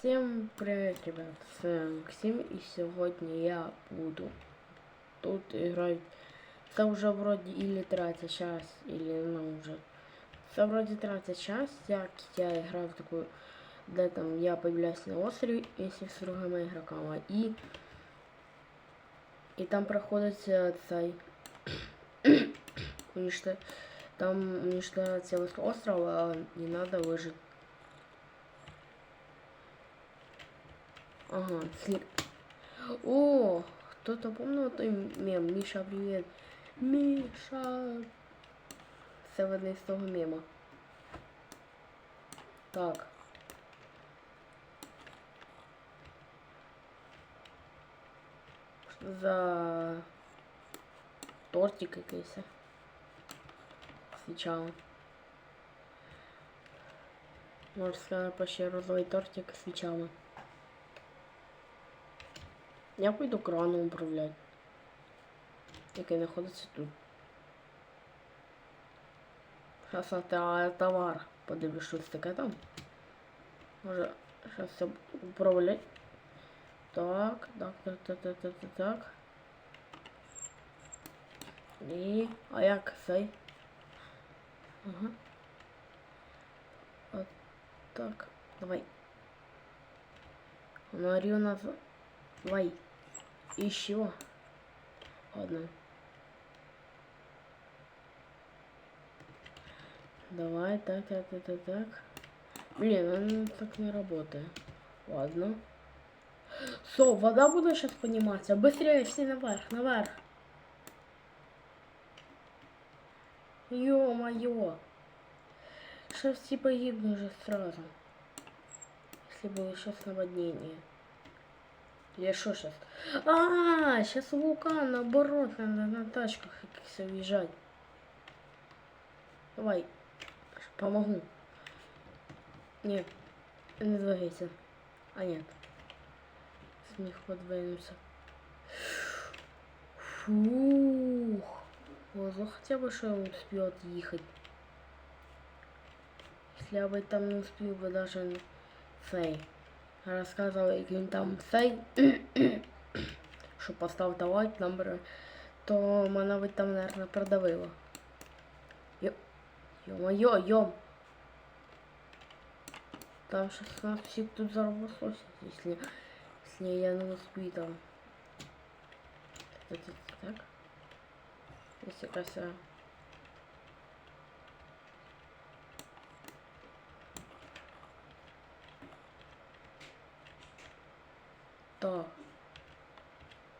Всем привет, ребят, вами Максим, и сегодня я буду тут играть, это уже вроде или третья часть, или ну уже, это вроде третья часть, як я играю в такую, де там я появляюсь на острове, если с другими игроками, и, и там проходится цей, уничтожать, там уничтожать целый остров, а не надо выжить. Ага, сли... О, кто-то помнил той мем? Миша, привет. Миша. Це видно з того мема. Так. За тортик якийсь. Свічали. Можна сказати, почти розовий тортик з свічами. Я пойду краном управляти. Який знаходиться тут. Зараз товар. Подивлюсь, що це таке там. Може, зараз все управлять. Так, так, так, так, так, так, так, так. І... А як цей? Ага. От так. Давай. Говорю назад. Давай. Еще. Ладно. Давай, так, так, так, так, так. Блин, он так не работает. Ладно. Со, вода будет сейчас подниматься. Быстрее, все наверх, наверх. Ё-моё. Сейчас все погибнут уже сразу. Если было сейчас наводнение. Я что сейчас? А, сейчас вулкан, наоборот, надо на тачках как-то уезжать. Давай, помогу. Нет, не двигайся. А нет. Смех подвинулся. Фух. Воздух хотя бы что он успел отъехать. Если я бы там не успел бы даже цей. Розказував, як він там цей, що поставити лайк, набери, то мене би там, мабуть, продавило. Йо, йо-моє, йом. Там сейчас нас всех тут заработалось, если, если я не успею там. Так. Если кася. То.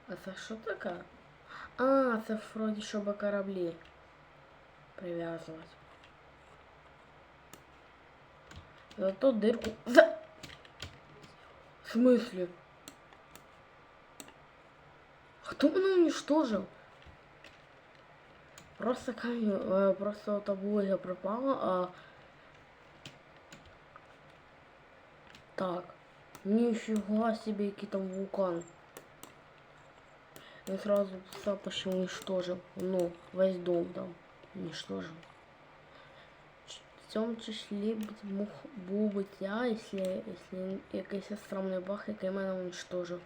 А це що таке? А, це вроді, щоб кораблі прив'язувати. Зато дырку... За... В смысле? Кто меня уничтожил? Просто камень, э, просто табло пропала, а... Так. Нифига себе, який там вулкан. Я сразу почти уничтожил. Ну, весь дом там уничтожил. В цьому числі був би я, якщо, якщо якийсь странний баг, який мене уничтожив.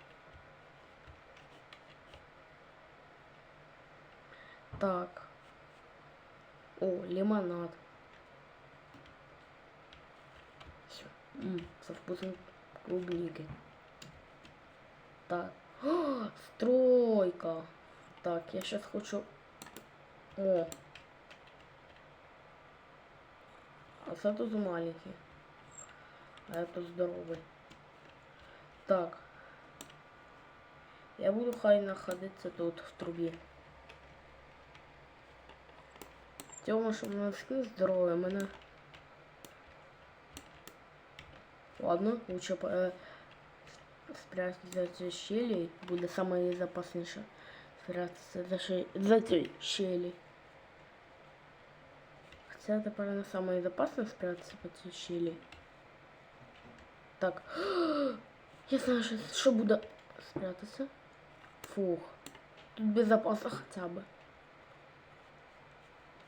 Так. О, лимонад. Все. Со вкусом клубники. Так. О, стройка. Так, я сейчас хочу... О. А це тут маленький. А я тут здоровий. Так. Я буду хай находиться тут в трубі. Тьома, щоб мене скин здоровий, мене... Ладно, лучше э, спрятаться за ці щелі. Буде найбезпечніше спрятатися за, ши... за ці щелі. Хоча тепер не найбезпечніше спрятатися по цій щелі. Так. Я знаю, що, що буде спрятатися. Фух. Тут безопасно хотя бы.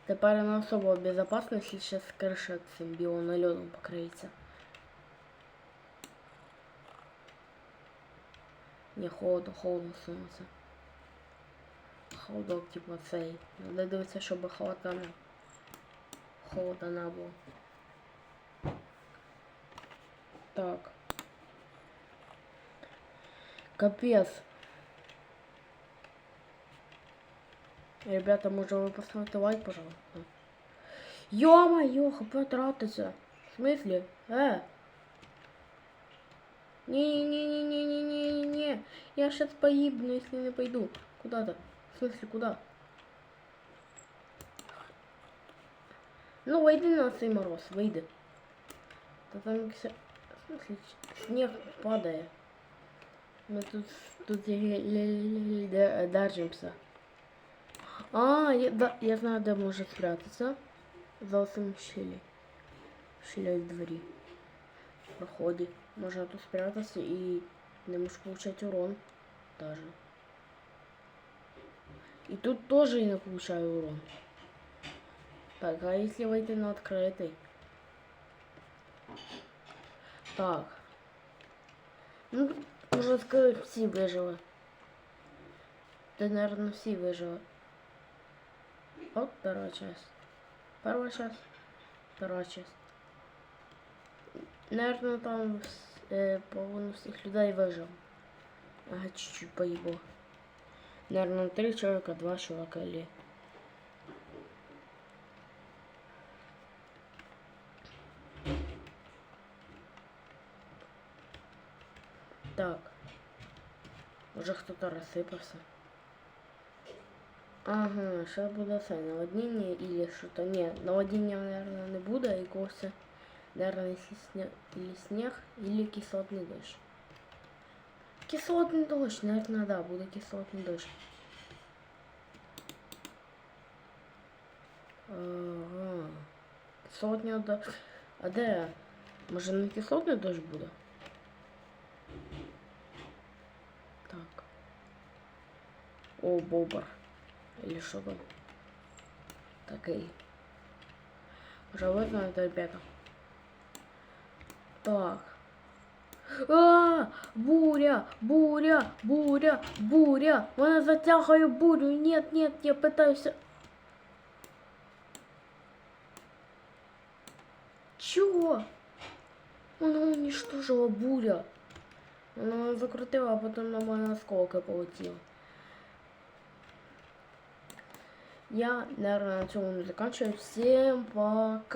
Тепер она особо безопасно, если сейчас крыша цим біональоном покриється. Не, холодно, холодно сонце. Холодок, типу, цей. Надо дивитися, щоб холодно не. Холодно не було. Так. Капец. Ребята, может вы поставите лайк, пожалуйста? Ё-моё, хп тратится. В смысле? Э? Не-не-не-не-не-не-не-не. Я сейчас погибну, если не пойду. Куда-то. В смысле, куда? Ну, войди на цей мороз, вийди. Та там якся... В смысле, ч- снег падає. Ми тут, тут еле-еле де- держимся. А, я, да, я знаю, де може спрятатися. За цим щелі. Щеля в двері. В проході. Можна тут спрятатися і не можеш получать урон. Даже. И тут тоже я не получаю урон. Так, а если войти на открытый? Так. Ну, можно сказать, все выжили. Да, наверное, все выжили. Вот вторая часть. Первая часть. Вторая часть. Наверное, там э, половину всех людей выжил. Ага, чуть-чуть поебал. Наверное, три человека, два человека или... Так. Уже кто-то рассыпался. Ага, сейчас буде це или что-то. Не, наводнения, наверное, не буде, а якогось, наверное, или снег, или кислотный дождь. Кислотный дождь, наверное, да, буде кислотный дождь. Ага. Кислотний дождь. А де? Може не кислотний дощ буде? Так. О, бобр. Или що там? Такий. Вже видно это, ребята. Так. А, буря, буря, буря, буря. Вона затягує бурю. Нет, нет, я пытаюсь. Чего? Вона уничтожила буря. Вона закрутила, а потом на мене осколки полетіло. Я, наверное, на цьому заканчиваю. Всем пока.